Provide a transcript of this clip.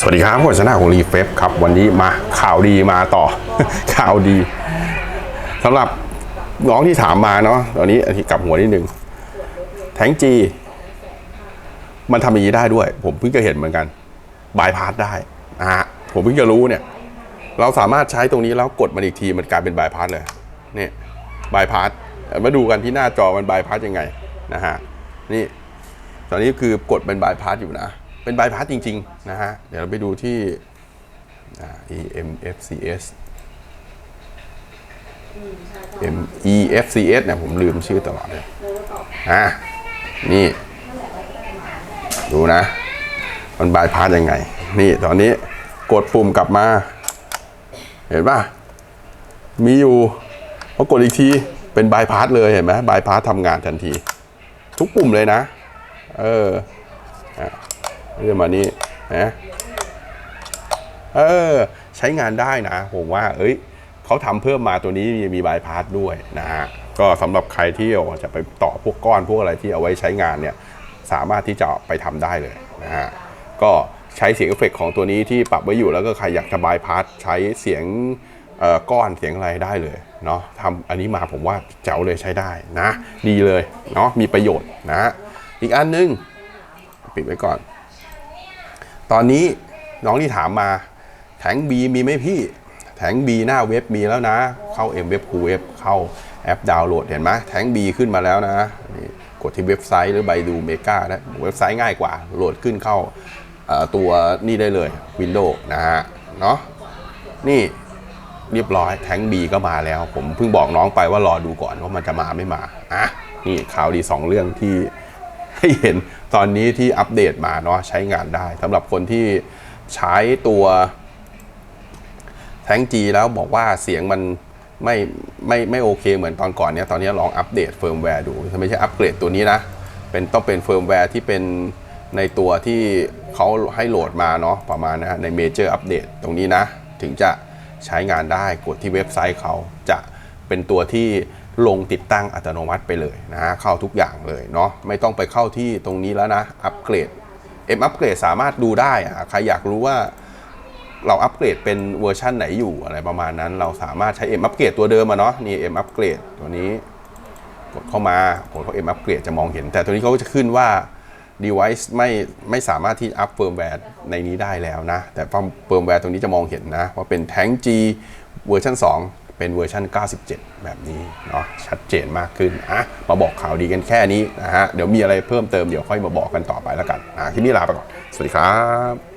สวัสดีครับผมชนะของรีเฟฟครับ วันนี้มาข่าวดีมาต่อ ข่าวดีสำหรับน้องที่ถามมาเนาะตอนนี้อาทิกลับหัวนิดนึงแทงจี มันทำอย่างนี้ได้ด้วย ผมเพิ่งจะเห็นเหมือนกันบายพาสได้นะฮะผมเพิ่งจะรู้เนี่ย เราสามารถใช้ตรงนี้แล้วกดมันอีกทีมันกลายเป็นบายพาสเลยนี่บายพาสมาดูกันที่หน้าจอมันบายพาสยังไงนะฮะนี่ตอนนี้คือกดเป็นบายพาสอยู่นะ เป็นบายพาสจริง ๆ นะฮะ เดี๋ยวเราไปดูที่ EMFCS MEFCS เนี่ยผมลืมชื่อตลอดเลยอะนี่ ดูนะ มันบายพาสยังไง นี่ตอนนี้กดปุ่มกลับมา เห็นป่ะ มีอยู่พอกดอีกทีเป็นบายพาสเลยเห็นไหมบายพาสทำงานทันที ทุกปุ่มเลยนะ เอออ เรื่องมานี้นะเออ ใช้งานได้นะ ผมว่า เอ้ยเขาทำเพิ่มมาตัวนี้มีมีบายพาสด้วยนะฮะก็สำหรับใครที่จะไปต่อพวกก้อนพวกอะไรที่เอาไว้ใช้งานเนี่ย สามารถที่จะไปทำได้เลยนะฮะก็ใช้เสียงเอฟเฟกต์ของตัวนี้ที่ปรับไว้อยู่แล้วก็ใครอยากจะบายพาสใช้เสียงก้อนเสียงอะไรได้เลยเนาะทำอันนี้มาผมว่าแจ๋วเลยใช้ได้นะ ดีเลยเนาะมีประโยชน์นะ อีกอันนึง ปิดไว้ก่อน ตอนนี้น้องที่ถามมา แทงบีมีไหมพี่ แทงบีหน้าเว็บมีแล้วนะ เข้า M เว็บคูเว็บเข้าแอปดาวน์โหลดเห็นไหมแทงบีขึ้นมาแล้วนะนี่กดที่เว็บไซต์หรือใบดูเมกาได้เว็บไซต์ง่ายกว่า โหลดขึ้นเข้าตัวนี่ได้เลย Windows นะฮะเนาะนี่เรียบร้อยแทงบีก็มาแล้ว ผมเพิ่งบอกน้องไปว่ารอดูก่อนว่ามันจะมาไม่มาอะนี่ข่าวดีสองเรื่องที่ ให้เห็นตอนนี้ที่อัปเดตมาเนาะใช้งานได้สำหรับคนที่ใช้ตัวแท้งจีแล้วบอกว่าเสียงมันไม่ไม่ไม่โอเคเหมือนตอนก่อนเนี้ยตอนนี้ลองอัปเดตเฟิร์มแวร์ดูไม่ใช่อัปเกรดตัวนี้นะเป็นต้องเป็นเฟิร์มแวร์ที่เป็นในตัวที่เขาให้โหลดมาเนาะประมาณนะในเมเจอร์อัปเดตตรงนี้นะ ถึงจะใช้งานได้กดที่เว็บไซต์เขาจะเป็นตัวที่ ลงติดตั้งอัตโนมัติไปเลยนะฮะเข้าทุกอย่างเลยเนาะไม่ต้องไปเข้าที่ตรงนี้แล้วนะอัปเกรด M อัปเกรดสามารถดูได้อะใครอยากรู้ว่าเราอัปเกรดเป็นเวอร์ชั่นไหนอยู่อะไรประมาณนั้น เราสามารถใช้ M อัปเกรดตัวเดิมอะเนาะนี่ M อัปเกรดตัวนี้กดเข้ามากดเข้า M อัปเกรดจะมองเห็น แต่ตัวนี้เขาจะขึ้นว่า device ไม่ไม่สามารถที่อัพเฟิร์มแวร์ในนี้ได้แล้วนะ แต่เฟิร์มแวร์ตรงนี้จะมองเห็นนะ ว่าเป็น Tank G เวอร์ชัน2 เป็นเวอร์ชัน97 แบบนี้เนาะชัดเจนมากขึ้นอะมาบอกข่าวดีกันแค่นี้นะฮะเดี๋ยวมีอะไรเพิ่มเติมเดี๋ยวค่อยมาบอกกันต่อไปแล้วกันอะคลิปนี้ลาไปก่อน สวัสดีครับ